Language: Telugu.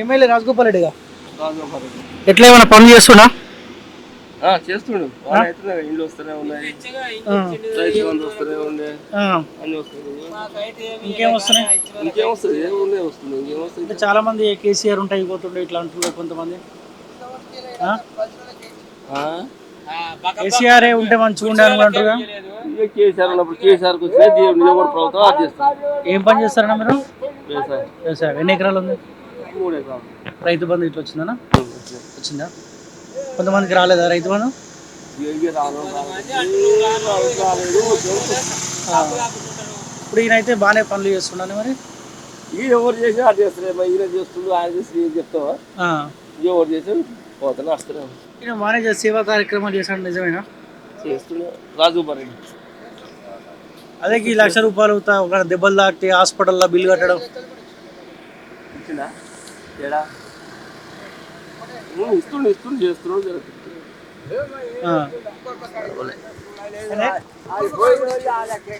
ఎమ్మెల్యే రాజగోపాల్ రెడ్డిగా. ఎట్లా ఏమైనా పనులు చేస్తున్నా? చేస్తుండు. ఇండ్లు వస్తూనే ఉన్నాయి వస్తూనే అన్ని వస్తుంది? వస్తుంది? ఇంకేం వస్తుంది? అంటే చాలా మంది కేసీఆర్ ఉంటాయి పోతుండే ఇట్లా అంటున్నారు కొంతమంది. ఆ? ఆ? కేసీఆర్ ఏ ఉంటే మంచిగా ఉండే అనుకుంటారుగా ఇక కేసీఆర్ ఉన్నప్పుడు కేసీఆర్కి వచ్చినా దేవుడు నిజమూడు ప్రభుత్వం ఏం పని చేస్తారన్నా మీరు? వ్యవసాయం. వ్యవసాయం. ఎన్ని ఎకరాలు ఉంది? మూడు రైతు బంధు ఇట్లా వచ్చిందనా? వచ్చిందా? కొంతమందికి రాలేదా రైతు బంధు. ఇప్పుడు ఈయనైతే బాగానే పనులు చేస్తున్నాను మరి? ఇక ఎవరు చేసినా అది చేస్తారు మరి. ఈయన చేస్తుండు ఆయన చేసి ఏం చెప్తావా. ఎవరు చేసి పోతానే వస్తూనే ఉంటారు. ఈయన బాగానే చేసి సేవా కార్యక్రమాలు చేశాడు నిజమేనా? చేస్తుండే. రాజగోపాల్ రెడ్డి అదే ఈ లక్ష రూపాయలు ఒక దెబ్బలు తాకితే హాస్పిటల్లో బిల్లు కట్టడం. ఇచ్చిందా ఏడా ఇస్తుండు ఇస్తుండు చేస్తున్నాడు జరుగుతుంది.